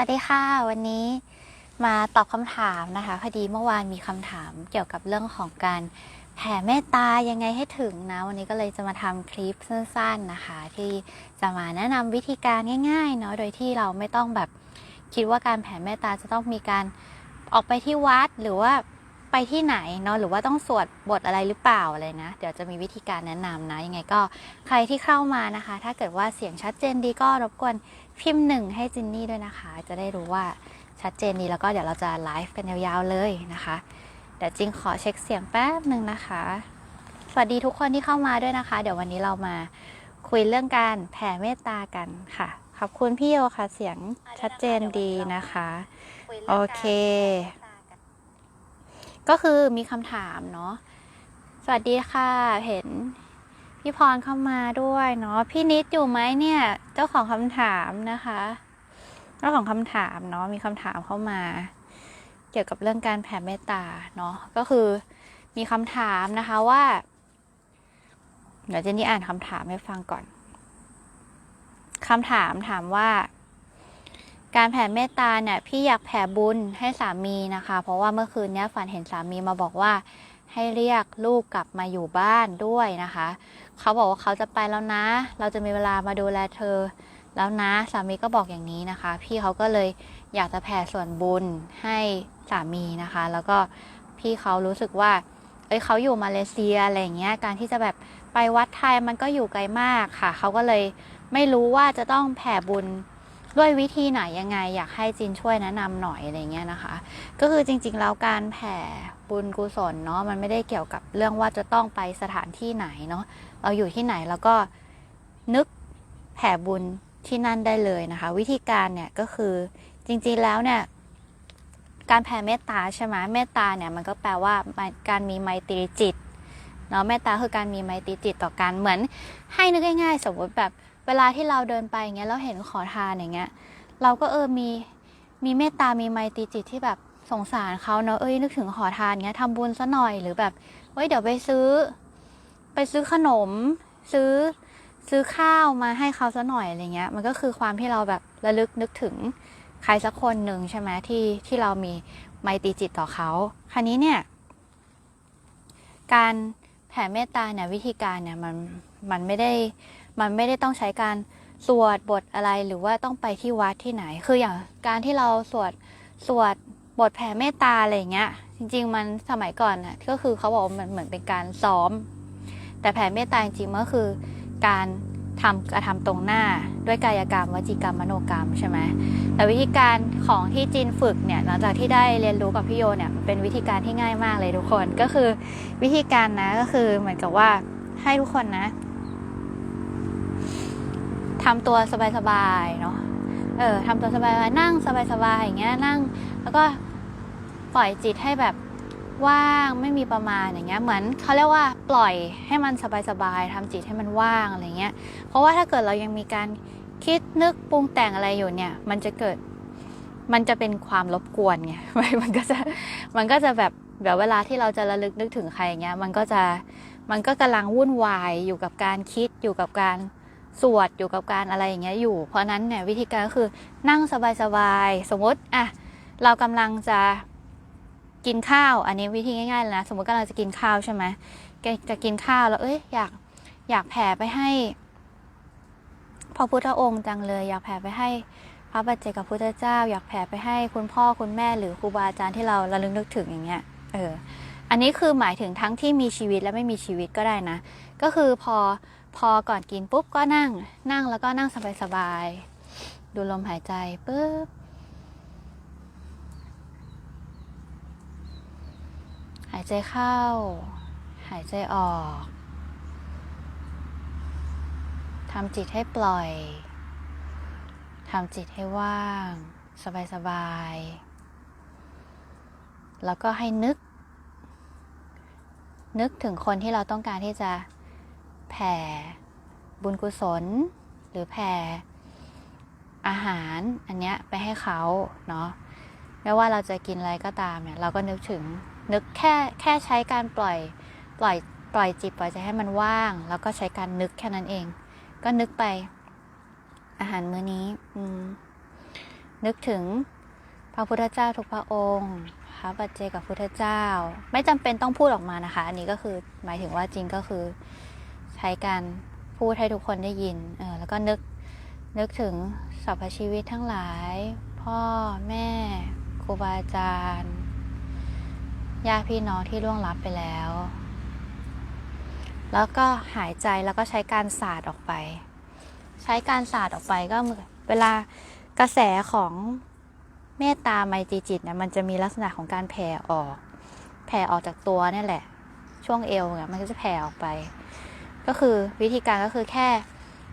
วัสดีค่ะ วันนี้มาตอบคำถามนะคะพอดีเมื่อวานมีคำถามเกี่ยวกับเรื่องของการแผ่เมตตายังไงให้ถึงนะ วันนี้ก็เลยจะมาทำคลิปสั้น ๆนะคะ ที่จะมาแนะนำวิธีการง่ายๆเนาะโดยที่เราไม่ต้องแบบคิดว่าการแผ่เมตตาจะต้องมีการออกไปที่วัดหรือว่าไปที่ไหนเนาะหรือว่าต้องสวดบทอะไรหรือเปล่าอะไรนะ เดี๋ยวจะมีวิธีการแนะนำนะยังไงก็ใครที่เข้ามานะคะ ถ้าเกิดว่าเสียงชัดเจนดีก็รบกวน พิมพ์หนึ่งให้จินนี่ด้วยนะคะ จะได้รู้ว่าชัดเจนดีแล้วก็เดี๋ยวเราจะไลฟ์กันยาวๆเลยนะคะ เดี๋ยวจิงขอเช็คเสียงแป๊บหนึ่งนะคะ สวัสดีทุกคนที่เข้ามาด้วยนะคะ เดี๋ยววันนี้เรามาคุยเรื่องการแผ่เมตตากันค่ะ ขอบคุณพี่โยค่ะเสียงชัดเจนดีนะคะ โอเค ก็คือมีคำถามเนาะสวัสดีค่ะเห็น พี่พรเข้ามาด้วยเนาะพี่นิดอยู่ไหมเนี่ย เจ้าของคำถามนะคะ เจ้าของคำถามเนาะมีคำถามเข้ามา เกี่ยวกับเรื่องการแผ่เมตตาเนาะก็คือมีคำถามนะคะว่า เดี๋ยวเจนนี่อ่านคำถามให้ฟังก่อนคำถามถามว่า การแผ่เมตตาเนี่ยพี่อยากแผ่บุญให้สามีนะคะ เพราะว่าเมื่อคืนเนี้ยฝันเห็นสามีมาบอกว่าให้เรียกลูกกลับมาอยู่บ้านด้วยนะคะ เขาบอกว่าเขาจะไปแล้วนะ เราจะมีเวลามาดูแลเธอ แล้วนะสามีก็บอกอย่างนี้นะคะ พี่เขาก็เลยอยากจะแผ่ส่วนบุญให้สามีนะคะ แล้วก็พี่เขารู้สึกว่า เอ้ยเขาอยู่มาเลเซียอะไรอย่างเงี้ย การที่จะแบบไปวัดไทยมันก็อยู่ไกลมากค่ะ เขาก็เลยไม่รู้ว่าจะต้องแผ่บุญด้วยวิธีไหนยังไง อยากให้จินช่วยแนะนำหน่อยอะไรเงี้ยนะคะ ก็คือจริงๆแล้วการแผ่บุญกุศลเนาะมันไม่ได้เกี่ยวกับเรื่องว่าจะต้องไปสถานที่ไหนเนาะ เราอยู่ที่ไหนแล้วก็นึกแผ่บุญที่นั่นได้เลยนะคะ วิธีการเนี่ยก็คือจริงๆแล้วเนี่ยการแผ่เมตตาใช่ไหมเมตตาเนี่ยมันก็แปลว่าการมีไมตรีจิตเนาะเมตตาคือการมีไมตรีจิตต่อกันเหมือน ให้นึกง่ายๆ สมมติแบบเวลาที่เราเดินไปอย่างเงี้ยเราเห็นขอทานอย่างเงี้ยเราก็เออมีมีเมตตามีไมตรีจิตที่แบบสงสารเขาเนอะเอ้ยนึกถึงขอทานเงี้ยทำบุญซะหน่อยหรือแบบเฮ้ยเดี๋ยวไปซื้อ ไปซื้อขนม ซื้อซื้อข้าวมาให้เขาซะหน่อยอะไรเงี้ย มันก็คือความที่เราแบบระลึกนึกถึงใครสักคนหนึ่งใช่ไหมที่ที่เรามีไมตรีจิตต่อเขาคราวนี้เนี่ยการแผ่เมตตาเนี่ยวิธีการเนี่ยมันมันไม่ได้มันไม่ได้ต้องใช้การสวดบทอะไรหรือว่าต้องไปที่วัดที่ไหน คืออย่างการที่เราสวดสวดบทแผ่เมตตาอะไรเงี้ย จริง ๆ มันสมัยก่อนน่ะก็คือเขาบอกมันเหมือนเป็นการซ้อม แต่แผ่เมตตาจริงๆมันก็คือ การทำกระทำตรงหน้าด้วยกายกรรมวจีกรรมมโนกรรมใช่ไหมแต่วิธีการของที่จีนฝึกเนี่ยหลังจากที่ได้เรียนรู้กับพี่โยเนี่ยเป็นวิธีการที่ง่ายมากเลยทุกคนก็คือวิธีการนะก็คือเหมือนกับว่าให้ทุกคนนะทำตัวสบายๆเนาะเออทำตัวสบายๆนั่งสบายๆอย่างเงี้ยนั่ง แล้วก็ปล่อยจิตให้แบบ ว่างไม่มีประมาณอย่างเงี้ยเหมือนเขาเรียกว่าปล่อยให้มันสบายๆทำจิตให้มันว่างอะไรเงี้ยเพราะว่าถ้าเกิดเรายังมีการคิดนึกปรุงแต่งอะไรอยู่เนี่ย มันจะเกิดมันจะเป็นความรบกวนไงมันก็จะมันก็จะแบบเดี๋ยวเวลาที่เราจะระลึกนึกถึงใครอย่างเงี้ยมันก็จะมันก็กำลังวุ่นวายอยู่กับการคิดอยู่กับการสวดอยู่กับการอะไรอย่างเงี้ยอยู่ เพราะนั้นเนี่ยวิธีการก็คือนั่งสบายๆสมมติอะเรากำลังจะ กินข้าว อันนี้วิธีง่ายๆเลยนะ สมมติกำลังจะกินข้าวใช่ไหมจะกินข้าวแล้วเอ้ยอยากอยากแผ่ไปให้พระพุทธองค์จังเลย อยากแผ่ไปให้พระบัจเจกับพุทธเจ้า อยากแผ่ไปให้คุณพ่อคุณแม่หรือครูบาอาจารย์ที่เราระลึกนึกถึงอย่างเงี้ยเอออันนี้คือหมายถึงทั้งที่มีชีวิตและไม่มีชีวิตก็ได้นะ ก็คือพอพอก่อนกินปุ๊บก็นั่งนั่งแล้วก็นั่งสบายๆดูลมหายใจปุ๊บ หายใจเข้า หายใจออกทำจิตให้ปล่อยทำจิตให้ว่าง สบายๆ แล้วก็ให้นึก นึกถึงคนที่เราต้องการที่จะแผ่บุญกุศล หรือแผ่อาหารอันเนี้ยไปให้เขาเนาะไม่ว่าเราจะกินอะไรก็ตามเนี่ย เราก็นึกถึง นึกแค่แค่ใช้การปล่อยปล่อยปล่อยจิตปล่อยใจให้มันว่าง แล้วก็ใช้การนึกแค่นั้นเอง ก็นึกไปอาหารมื้อนี้อืนึกถึงพระพุทธเจ้าทุกพระองค์พระปัจเจกับพุทธเจ้า ไม่จำเป็นต้องพูดออกมานะคะ อันนี้ก็คือหมายถึงว่าจริงก็คือ ใช้การพูดให้ทุกคนได้ยินเออแล้วก็นึกนึกถึงสรรพชีวิตทั้งหลาย พ่อแม่ครูบาอาจารย์ ญาติพี่น้องที่ล่วงลับไปแล้ว แล้วก็หายใจแล้วก็ใช้การสาดออกไป ใช้การสาดออกไปก็เหมือนเวลากระแสของเมตตาไมตรีจิตเนี่ยมันจะมีลักษณะของการแผ่ออก แผ่ออกจากตัวนี่แหละ ช่วงเอวเนี่ยมันก็จะแผ่ออกไป ก็คือวิธีการก็คือแค่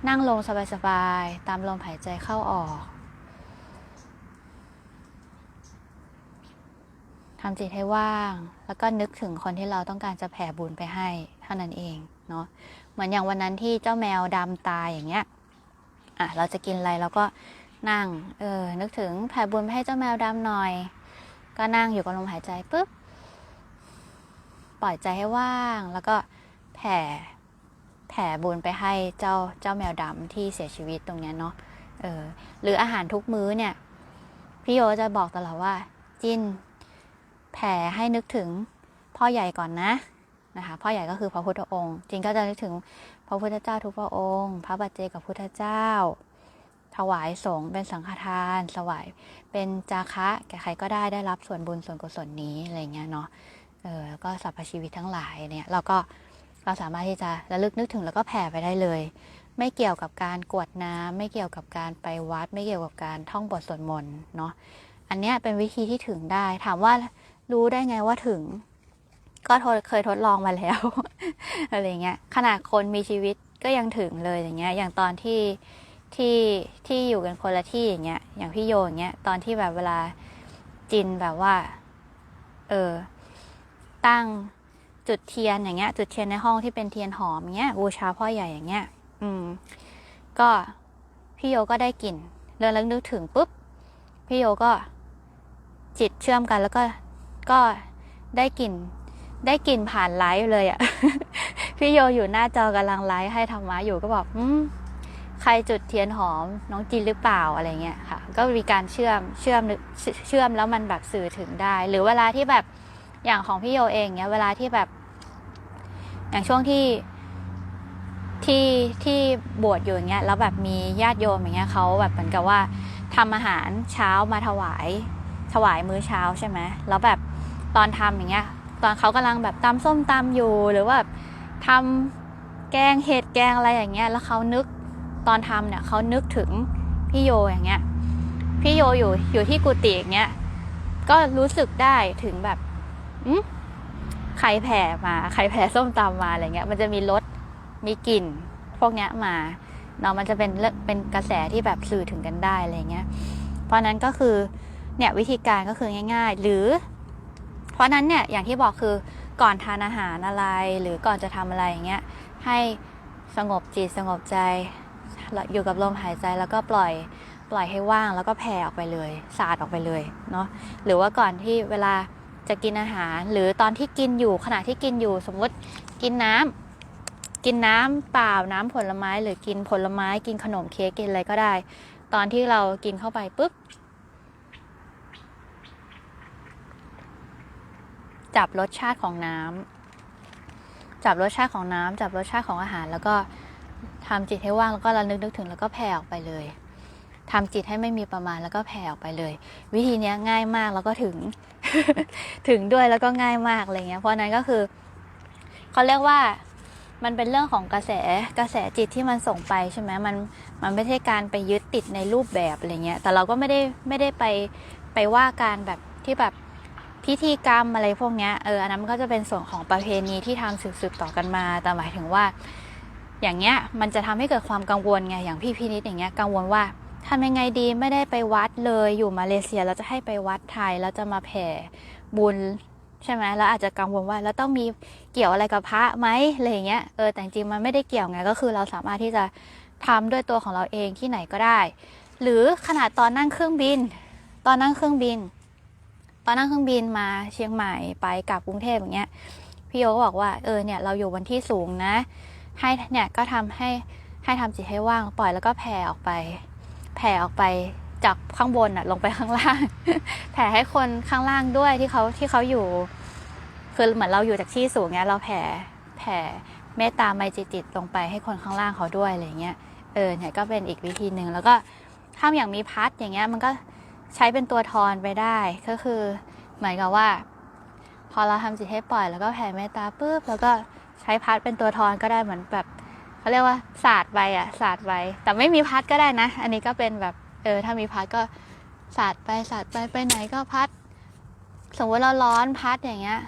นั่งลงสบายๆตามลมหายใจเข้าออก ทำจิตให้ว่าง แล้วก็นึกถึงคนที่เราต้องการจะแผ่บุญไปให้เท่านั้นเองเนาะเหมือนอย่างวันนั้นที่เจ้าแมวดำตายอย่างเงี้ยอะเราจะกินอะไรเราก็นั่งเออนึกถึงแผ่บุญไปให้เจ้าแมวดำหน่อย ก็นั่งอยู่กับลมหายใจปุ๊บปล่อยใจให้ว่างแล้วก็แผ่แผ่บุญไปให้เจ้าเจ้าแมวดำที่เสียชีวิตตรงเนี้ยเนาะเออหรืออาหารทุกมื้อเนี่ยพี่โยจะบอกตลอดว่า จิน แผ่ให้นึกถึงพ่อใหญ่ก่อนนะนะคะพ่อใหญ่ก็คือพระพุทธองค์จินก็จะนึกถึงพระพุทธเจ้าทุกพระองค์ พระบัจเจกับพุทธเจ้า ถวายสงฆ์เป็นสังฆทานถวายเป็นจาคะแก่ใครก็ได้ได้รับส่วนบุญส่วนกุศลนี้อะไรเงี้ยเนาะเออแล้วก็สรรพชีวิตทั้งหลายเนี่ยเราก็เราสามารถที่จะระลึกนึกถึงแล้วก็แผ่ไปได้เลย ไม่เกี่ยวกับการกรวดน้ำไม่เกี่ยวกับการไปวัด ไม่เกี่ยวกับการท่องบทสวดมนต์เนาะอันเนี้ยเป็นวิธีที่ถึงได้ถามว่า รู้ได้ไงว่าถึง ก็ทดเคยทดลองมาแล้ว อะไรเงี้ยขนาดคนมีชีวิตก็ยังถึงเลยอย่างเงี้ย อย่างตอนที่ที่ที่อยู่กันคนละที่อย่างเงี้ย อย่างพี่โยอย่างเงี้ยตอนที่แบบเวลาจินแบบว่า เออ ตั้งจุดเทียนอย่างเงี้ย จุดเทียนในห้องที่เป็นเทียนหอมอย่างเงี้ยบูชาพ่อใหญ่อย่างเงี้ย อืม ก็พี่โยก็ได้กลิ่นเรื่องแล้วนึกถึงปุ๊บ พี่โยก็จิตเชื่อมกันแล้วก็ ก็ได้กลิ่นได้กลิ่นผ่านไลฟ์เลยอะ่ะ พี่โยอยู่หน้าจอกำลังไลฟ์ให้ธรรมะอยู่ก็บอกอืมใครจุดเทียนหอมน้องจินหรือเปล่าอะไรเงี้ยค่ะ ก็มีการเชื่อมเชื่อมเชื่อมแล้วมันแบบสื่อถึงได้ หรือเวลาที่แบบอย่างของพี่โยเองเนี้ย เวลาที่แบบ อย่างช่วงที่ที่ที่บวชอยู่อย่างเงี้ยแล้วแบบมีญาติโยมอย่างเงี้ยเขาแบบเหมือนกับว่าทำอาหารเช้ามาถวาย ถวายมื้อเช้าใช่ไหมแล้วแบบตอนทำอย่างเงี้ย ตอนเขากำลังแบบตำส้มตำอยู่ หรือว่าทำแกงเห็ดแกงอะไรอย่างเงี้ย แล้วเขานึกตอนทำเนี่ยเขานึกถึงพี่โยอย่างเงี้ย พี่โยอยู่อยู่ที่กุฏิอย่างเงี้ย ก็รู้สึกได้ถึงแบบอืมใครแผ่มาใครแผ่ส้มตำมาอะไรเงี้ย มันจะมีรสมีกลิ่นพวกเนี้ยมาเนาะมันจะเป็นเป็นกระแสที่แบบสื่อถึงกันได้อะไรเงี้ย เพราะนั้นก็คือ เนี่ยวิธีการก็คือง่าย ๆ หรือ เพราะนั้นเนี่ยอย่างที่บอกคือก่อนทานอาหารอะไรหรือก่อนจะทำอะไรอย่างเงี้ยให้สงบจิตสงบใจอยู่กับลมหายใจแล้วก็ปล่อยปล่อยให้ว่างแล้วก็แผ่ออกไปเลย สาดออกไปเลยเนาะหรือว่าก่อนที่เวลาจะกินอาหาร หรือตอนที่กินอยู่ขณะที่กินอยู่สมมติกินน้ำกินน้ำเปล่าน้ำผลไม้ หรือกินผลไม้กินขนมเค้กกินอะไรก็ได้ ตอนที่เรากินเข้าไปปุ๊บ จับรสชาติของน้ำจับรสชาติของน้ำจับรสชาติของอาหาร แล้วก็ทำจิตให้ว่างแล้วก็ระลึกนึกถึงแล้วก็แผ่ออกไปเลยทำจิตให้ไม่มีประมาณแล้วก็แผ่ออกไปเลย วิธีนี้ง่ายมากแล้วก็ถึง ถึงด้วยแล้วก็ง่ายมากอะไรเงี้ย เพราะนั้นก็คือเขาเรียกว่ามันเป็นเรื่องของกระแสกระแสจิตที่มันส่งไปใช่ไหมมันมันไม่ใช่การไปยึดติดในรูปแบบอะไรเงี้ยแต่เราก็ไม่ได้ไม่ได้ไปไปว่าการแบบที่แบบ พิธีกรรมอะไรพวกเนี้ยเอออันนั้นมันก็จะเป็นส่วนของประเพณีที่ทำสืบๆต่อกันมา แต่หมายถึงว่า อย่างเงี้ยมันจะทำให้เกิดความกังวลไงอย่างพี่พินิษอย่างเงี้ยกังวลว่าทำยังไงดีไม่ได้ไปวัดเลยอยู่มาเลเซียแล้วจะให้ไปวัดไทยแล้วจะมาแผ่บุญใช่ไหมแล้วอาจจะกังวลว่าแล้วต้องมีเกี่ยวอะไรกับพระไหมอะไรเงี้ยเออแต่จริงมันไม่ได้เกี่ยวไงก็คือเราสามารถที่จะทำด้วยตัวของเราเองที่ไหนก็ได้ หรือขนาดตอนนั่งเครื่องบิน ตอนนั่งเครื่องบิน ตอนนั่งเครื่องบินมาเชียงใหม่ไปกลับกรุงเทพอย่างเงี้ยพี่โยก็บอกว่าเออเนี่ยเราอยู่บนที่สูงนะ ให้เนี่ยก็ทำให้ให้ทำจิตให้ว่างปล่อยแล้วก็แผ่ออกไป แผ่ออกไปจากข้างบนอะลงไปข้างล่าง แผ่ให้คนข้างล่างด้วยที่เขาที่เขาอยู่ คือเหมือนเราอยู่จากที่สูงเงี้ยเราแผ่แผ่เมตตาไมตรีจิตลงไปให้คนข้างล่างเขาด้วยอะไรเงี้ยเออเนี่ยก็เป็นอีกวิธีหนึ่งแล้วก็ถ้าอย่างมีพัดอย่างเงี้ยมันก็ ใช้เป็นตัวทอนไปได้ก็คือเหมือนกับว่า พอเราทำจิตให้ปล่อยแล้วก็แผ่เมตตาปุ๊บแล้วก็ใช้พัดเป็นตัวทอนก็ได้เหมือนแบบเขาเรียกว่าศาสตร์ไปอะศาสตร์ไปแต่ไม่มีพัดก็ได้นะ อันนี้ก็เป็นแบบเออถ้ามีพัดก็ศาสตร์ไปศาสตร์ไปไปไหนก็พัด สมมติเราร้อนพัดอย่างเงี้ย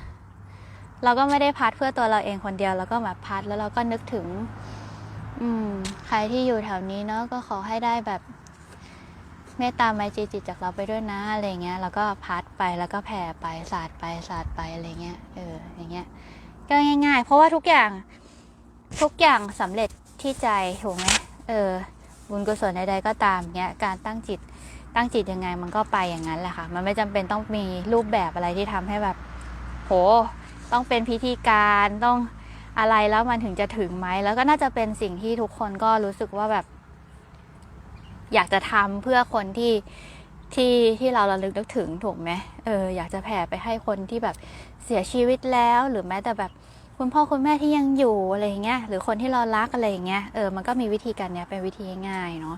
เราก็ไม่ได้พัดเพื่อตัวเราเองคนเดียวเราก็แบบพัดแล้วเราก็นึกถึง อืม ใครที่อยู่แถวนี้เนาะก็ขอให้ได้แบบ เมตตาไมตรีจิตจากเราไปด้วยนะอะไรเงี้ยแล้วก็พัดไปแล้วก็แผ่ไปสาดไปสาดไปอะไรเงี้ยเอออย่างเงี้ยก็ง่าย ๆ เพราะว่าทุกอย่างทุกอย่างสำเร็จที่ใจถูกไหมเออ บุญกุศลใดๆก็ตามเงี้ยการตั้งจิตตั้งจิตยังไงมันก็ไปอย่างนั้นแหละค่ะ มันไม่จำเป็นต้องมีรูปแบบอะไรที่ทำให้แบบ โห ต้องเป็นพิธีการต้องอะไรแล้วมันถึงจะถึงไหมแล้วก็น่าจะเป็นสิ่งที่ทุกคนก็รู้สึกว่าแบบ อยากจะทำเพื่อคนที่ที่ที่เราระลึกนึกถึงถูกไหมเอออยากจะแผ่ไปให้คนที่แบบเสียชีวิตแล้วหรือแม้แต่แบบคุณพ่อคุณแม่ที่ยังอยู่อะไรอย่างเงี้ยหรือคนที่เรารักอะไรอย่างเงี้ยเออมันก็มีวิธีการเนี้ยเป็นวิธีง่ายเนาะ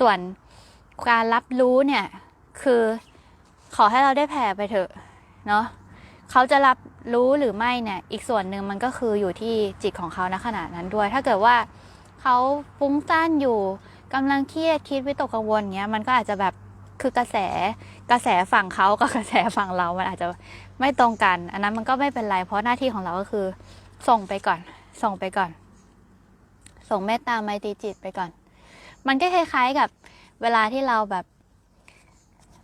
ส่วนการรับรู้เนี่ยคือขอให้เราได้แผ่ไปเถอะเนาะเขาจะรับรู้หรือไม่เนี่ยอีกส่วนหนึ่งมันก็คืออยู่ที่จิตของเขาณขณะนั้นด้วย ถ้าเกิดว่าเขาฟุ้งซ่านอยู่ กำลังเครียดคิดวิตกกังวลเงี้ยมันก็อาจจะแบบคือกระแสกระแสฝั่งเขากับกระแสฝั่งเรา มันอาจจะไม่ตรงกัน อันนั้นมันก็ไม่เป็นไรเพราะหน้าที่ของเราก็คือ ส่งไปก่อน ส่งไปก่อน ส่งเมตตาไมตรีจิตไปก่อน มันก็คล้ายๆกับเวลาที่เราแบบ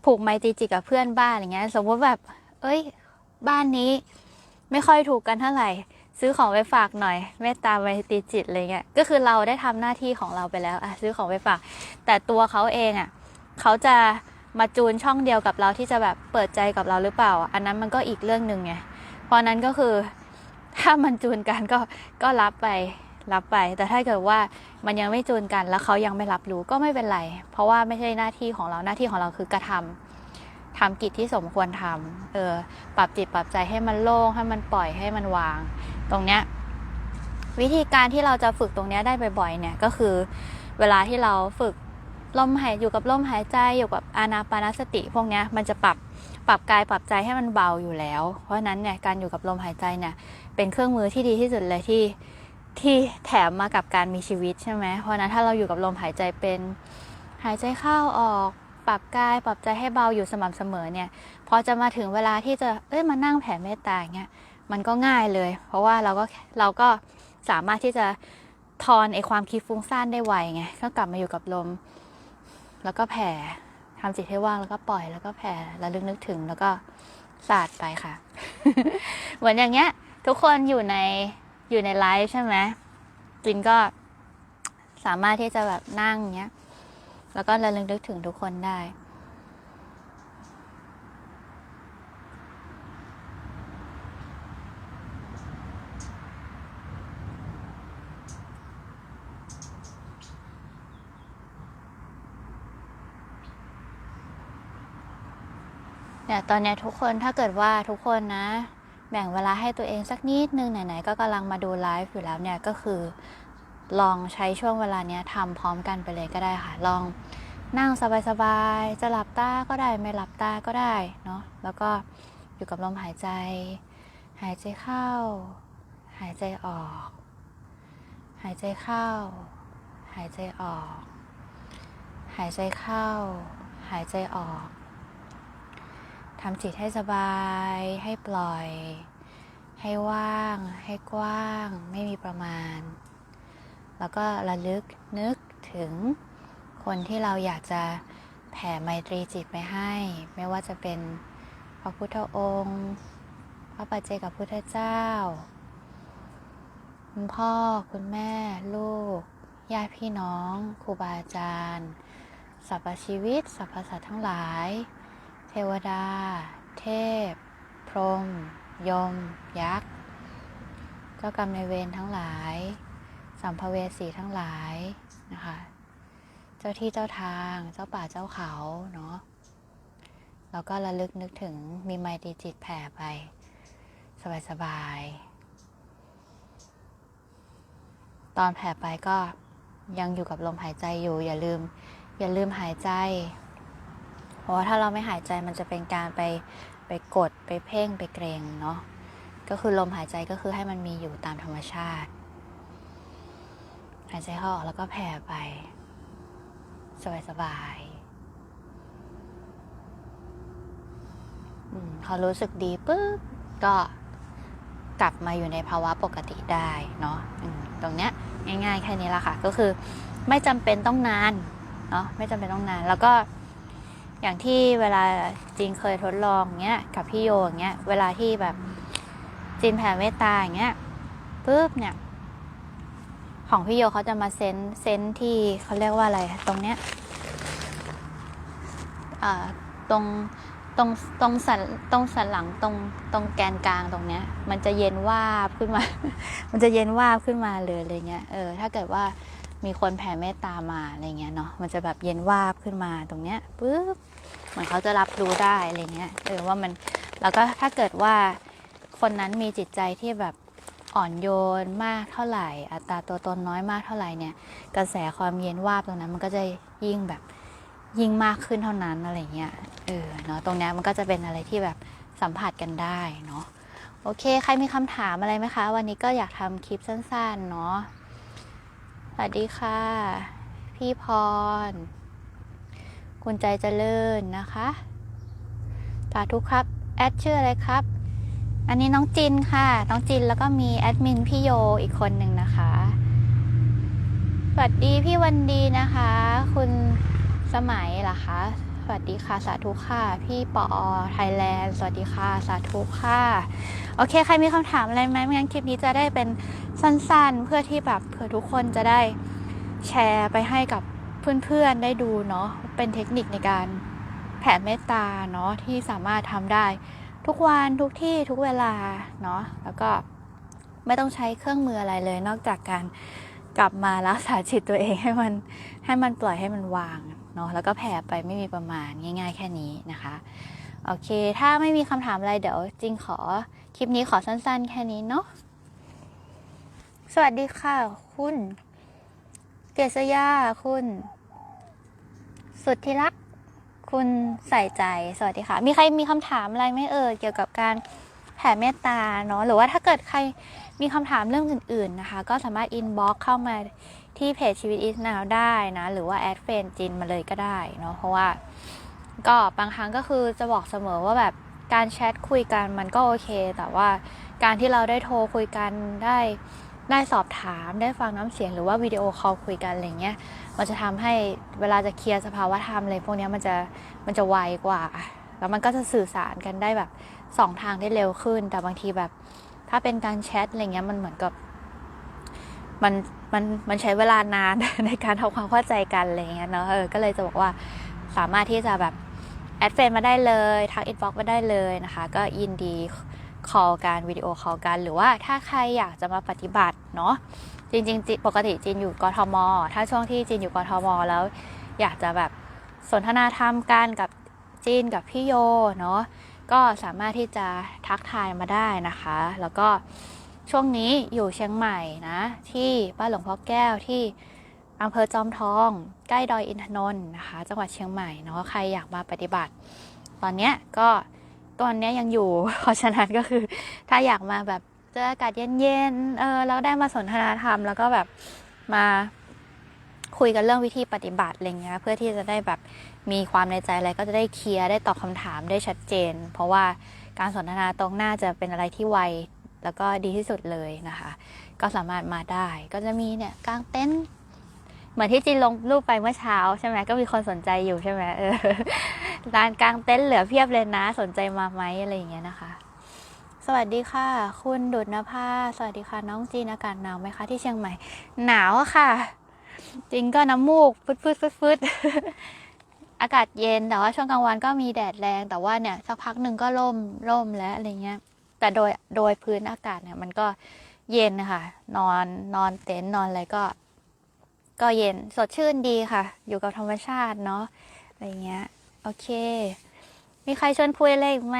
ผูกไมตรีจิตกับเพื่อนบ้านอย่างเงี้ย สมมติแบบ เอ้ย บ้านนี้ไม่ค่อยถูกกันเท่าไหร่ ซื้อของไปฝากหน่อยเมตตาไมตรีจิตอะไรเงี้ยก็คือเราได้ทำหน้าที่ของเราไปแล้วอะซื้อของไปฝาก แต่ตัวเขาเองอะเขาจะมาจูนช่องเดียวกับเราที่จะแบบเปิดใจกับเราหรือเปล่า อันนั้นมันก็อีกเรื่องหนึ่งไงเพราะนั้นก็คือถ้ามันจูนกันก็ก็รับไปรับไป แต่ถ้าเกิดว่ามันยังไม่จูนกันแล้วเขายังไม่รับรู้ก็ไม่เป็นไร เพราะว่าไม่ใช่หน้าที่ของเราหน้าที่ของเราคือกระทำทำกิจที่สมควรทำเออ ปรับจิตปรับใจให้มันโล่งให้มันปล่อยให้มันวาง ตรงเนี้ยวิธีการที่เราจะฝึกตรงเนี้ยได้บ่อยๆ เนี่ยก็คือเวลาที่เราฝึกลมหายอยู่กับลมหายใจอยู่กับอานาปานสติ พวกเนี้ยมันจะปรับปรับกายปรับใจให้มันเบาอยู่แล้ว เพราะนั้นเนี่ยการอยู่กับลมหายใจเนี่ยเป็นเครื่องมือที่ดีที่สุดเลยที่ที่แถมมากับการมีชีวิตใช่ไหมเพราะฉะนั้นถ้าเราอยู่กับลมหายใจเป็นหายใจเข้าออกปรับกายปรับใจให้เบาอยู่สม่ำเสมอเนี่ยพอจะมาถึงเวลาที่จะเอ้ยมานั่งแผ่เมตตาอย่างเงี้ย มันก็ง่ายเลย เพราะว่าเราก็เราก็สามารถที่จะทอนไอความคิดฟุ้งซ่านได้ไวไงก็กลับมาอยู่กับลม แล้วก็แผ่ทำจิตให้ว่างแล้วก็ปล่อยแล้วก็แผ่แล้วลึกนึกถึงแล้วก็สาดไปค่ะ เหมือนอย่างเงี้ย ทุกคนอยู่ในอยู่ในไลฟ์ใช่ไหมจินก็สามารถที่จะแบบนั่งเงี้ย แล้วก็ระลึกนึกถึงทุกคนได้ เนี่ยตอนนี้ทุกคนถ้าเกิดว่าทุกคนนะ แบ่งเวลาให้ตัวเองสักนิดนึงไหนๆก็กำลังมาดูไลฟ์อยู่แล้วเนี่ยก็คือ ลองใช้ช่วงเวลาเนี้ยทำพร้อมกันไปเลยก็ได้ค่ะ ลองนั่งสบายๆจะหลับตาก็ได้ไม่หลับตาก็ได้เนาะแล้วก็อยู่กับลมหายใจ หายใจเข้า หายใจออก หายใจเข้า หายใจออก หายใจเข้า หายใจออก ทำจิตให้สบาย ให้ปล่อย ให้ว่าง ให้กว้าง ไม่มีประมาณ แล้วก็ระลึกนึกถึงคนที่เราอยากจะแผ่ไมตรีจิตไปให้ ไม่ว่าจะเป็นพระพุทธองค์ พระปัจเจกับพุทธเจ้า คุณพ่อคุณแม่ ลูก ญาติพี่น้อง ครูบาอาจารย์ สรรพชีวิต สรรพสัตว์ทั้งหลาย เทวดา เทพ พรหมยม ยักษ์ เจ้ากรรมนายเวรทั้งหลาย สัมภเวสีทั้งหลายนะคะ เจ้าที่เจ้าทาง เจ้าป่าเจ้าเขาเนาะ แล้วก็ระลึกนึกถึงมีไมตรีจิตแผ่ไป สบายๆตอนแผ่ไปก็ยังอยู่กับลมหายใจอยู่ อย่าลืม อย่าลืมหายใจ เพราะว่าถ้าเราไม่หายใจมันจะเป็นการไปไปกดไปเพ่งไปเกรงเนาะก็คือลมหายใจก็คือให้มันมีอยู่ตามธรรมชาติ หายใจเข้าออกแล้วก็แผ่ไป สบายๆอืมพอรู้สึกดีปุ๊บก็กลับมาอยู่ในภาวะปกติได้เนาะตรงเนี้ยง่าย ๆ แค่นี้ละค่ะ ก็คือไม่จำเป็นต้องนานเนาะไม่จำเป็นต้องนานแล้วก็ อย่างที่เวลาจีนเคยทดลองเงี้ยกับพี่โยอย่างเงี้ยเวลาที่แบบจีนแผ่เมตตาอย่างเงี้ยปุ๊บเนี่ยของพี่โยเขาจะมาเซนเซนที่เขาเรียกว่าอะไรตรงเนี้ยอ่าตรงตรงตรงสันตรงสันหลังตรงตรงแกนกลางตรงเนี้ย มันจะเย็นวาบขึ้นมา มันจะเย็นวาบขึ้นมาเลยอะไรเงี้ยเออถ้าเกิดว่ามีคนแผ่เมตตามาอะไรเงี้ยเนาะมันจะแบบเย็นวาบขึ้นมาตรงเนี้ยปุ๊บ เหมือนเขาจะรับรู้ได้อะไรเงี้ยเออว่ามันแล้วก็ถ้าเกิดว่าคนนั้นมีจิตใจที่แบบอ่อนโยนมากเท่าไหร่ อัตราตัวตนน้อยมากเท่าไหร่เนี่ย กระแสความเย็นวาบตรงนั้นมันก็จะยิ่งแบบยิ่งมากขึ้นเท่านั้นอะไรเงี้ยเออเนาะตรงเนี้ยมันก็จะเป็นอะไรที่แบบสัมผัสกันได้เนาะโอเค ใครมีคำถามอะไรไหมคะ วันนี้ก็อยากทำคลิปสั้นๆเนาะสวัสดีค่ะ พี่พร คุณใจเจริญนะคะสาธุครับแอดชื่ออะไรครับ อันนี้น้องจินค่ะ น้องจินแล้วก็มีแอดมินพี่โยอีกคนหนึ่งนะคะ สวัสดีพี่วันดีนะคะ คุณสมัยเหรอคะสวัสดีค่ะ สาธุค่ะ พี่ปอไทยแลนด์ สวัสดีค่ะ สาธุค่ะ โอเค ใครมีคำถามอะไรไหมไม่งั้นคลิปนี้จะได้เป็นสั้นๆ เพื่อที่แบบเผื่อทุกคนจะได้แชร์ไปให้กับ เพื่อนๆได้ดูเนาะเป็นเทคนิคในการแผ่เมตตาเนาะที่สามารถทำได้ทุกวันทุกที่ทุกเวลาเนาะแล้วก็ไม่ต้องใช้เครื่องมืออะไรเลย นอกจากการกลับมารักษาจิตตัวเองให้มันให้มันปล่อยให้มันวางเนาะแล้วก็แผ่ไปไม่มีประมาณง่าย ๆ แค่นี้นะคะโอเค ถ้าไม่มีคำถามอะไรเดี๋ยวจริงขอคลิปนี้ขอสั้น ๆ แค่นี้เนาะสวัสดีค่ะคุณ เกษยาคุณ สุดที่รัก คุณใส่ใจสวัสดีค่ะ มีใครมีคำถามอะไรไหม่เอ่ยเกี่ยวกับการแผ่เมตตาเนาะหรือว่าถ้าเกิดใครมีคำถามเรื่องอื่น ๆนะคะ ก็สามารถอินบ็อกเข้ามาที่เพจชีวิตอีสนาวได้นะ หรือว่าแอดเฟนจินมาเลยก็ได้เนาะเพราะว่าก็บางครั้งก็คือจะบอกเสมอว่าแบบการแชทคุยกันมันก็โอเค แต่ว่าการที่เราได้โทรคุยกันได้ ได้สอบถามได้ฟังน้ำเสียงหรือว่าวิดีโอคอลคุยกันอะไรเงี้ยมันจะทำให้เวลาจะเคลียร์สภาวะธรรมอะไรพวกนี้มันจะมันจะไวกว่า แล้วมันก็จะสื่อสารกันได้แบบสองทางได้เร็วขึ้น แต่บางทีแบบ ถ้าเป็นการแชทอะไรเงี้ยมันเหมือนกับมันมันมันใช้เวลานานในการทำความเข้าใจกันอะไรเงี้ยเนาะเออก็เลยจะบอกว่าสามารถที่จะแบบแอดเฟนมาได้เลยทักอินบ็อกมาได้เลยนะคะ ก็ยินดี คอลการวิดีโอคอลกัน หรือว่าถ้าใครอยากจะมาปฏิบัติเนาะจริงๆจิปกติจีนอยู่กทม ถ้าช่วงที่จีนอยู่กทม แล้วอยากจะแบบสนทนาธรรมกันกับจีนกับพี่โยเนาะก็สามารถที่จะทักทายมาได้นะคะ แล้วก็ช่วงนี้อยู่เชียงใหม่นะที่บ้านหลวงพ่อแก้วที่อำเภอจอมทอง ใกล้ดอยอินทนนท์นะคะ จังหวัดเชียงใหม่เนาะใครอยากมาปฏิบัติ ตอนเนี้ยก็ ตอนนี้ยังอยู่ เพราะฉะนั้นก็คือ ถ้าอยากมาแบบเจออากาศเย็นๆเออแล้วได้มาสนทนาธรรม แล้วก็แบบมาคุยกันเรื่องวิธีปฏิบัติอะไรเงี้ยเพื่อที่จะได้แบบมีความในใจอะไรก็จะได้เคลียร์ได้ตอบคำถามได้ชัดเจน เพราะว่าการสนทนาตรงหน้าจะเป็นอะไรที่ไวแล้วก็ดีที่สุดเลยนะคะ ก็สามารถมาได้ ก็จะมีเนี่ยกางเต็นท์ เหมือนที่จีนลงรูปไปเมื่อเช้าใช่ไหมก็มีคนสนใจอยู่ใช่ไหมเออลานกลางเต็นท์เหลือเพียบเลยนะ สนใจมาไหมอะไรอย่างเงี้ยนะคะ สวัสดีค่ะ คุณดุดนภาสวัสดีค่ะ น้องจีนอากาศหนาวไหมคะที่เชียงใหม่ หนาวค่ะ จริงก็น้ำมูกฟึดฟึดฟึดฟึดอากาศเย็นแต่ว่าช่วงกลางวันก็มีแดดแรงแต่ว่าเนี่ยสักพักหนึ่งก็ร่มร่มแล้วอะไรเงี้ย แต่โดยโดยพื้นอากาศเนี่ยมันก็เย็นนะคะนอนนอนเต็นท์นอนอะไรก็ ก็เย็นสดชื่นดีค่ะ อยู่กับธรรมชาติเนาะอะไรเงี้ย โอเค มีใครชวนคุยอะไรอีกไหม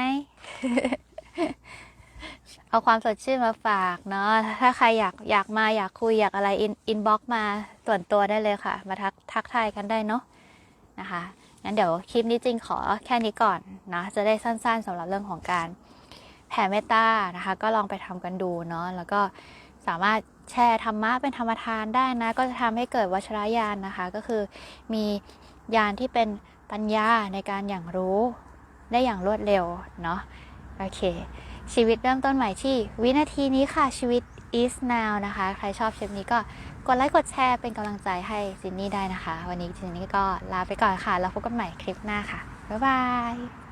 เอาความสดชื่นมาฝากเนาะถ้าใครอยากอยากมาอยากคุยอยากอะไรอินอินบ็อกมาส่วนตัวได้เลยค่ะ มาทักทักทายกันได้เนาะนะคะงั้นเดี๋ยวคลิปนี้จริงขอแค่นี้ก่อนนะ จะได้สั้นๆสำหรับเรื่องของการแผ่เมตตานะคะ ก็ลองไปทำกันดูเนาะแล้วก็ สามารถแชร์ธรรมะเป็นธรรมทานได้นะ ก็จะทำให้เกิดวัชรยานนะคะ ก็คือมียานที่เป็นปัญญาในการอย่างรู้ได้อย่างรวดเร็วเนาะโอเค ชีวิตเริ่มต้นใหม่ที่ วินาทีนี้ค่ะชีวิต is now นะคะ ใครชอบคลิปนี้ก็กดไลค์กดแชร์เป็นกำลังใจให้จินนี่ได้นะคะ วันนี้จินนี่ก็ลาไปก่อนค่ะ แล้วพบกันใหม่คลิปหน้าค่ะ บ๊ายบาย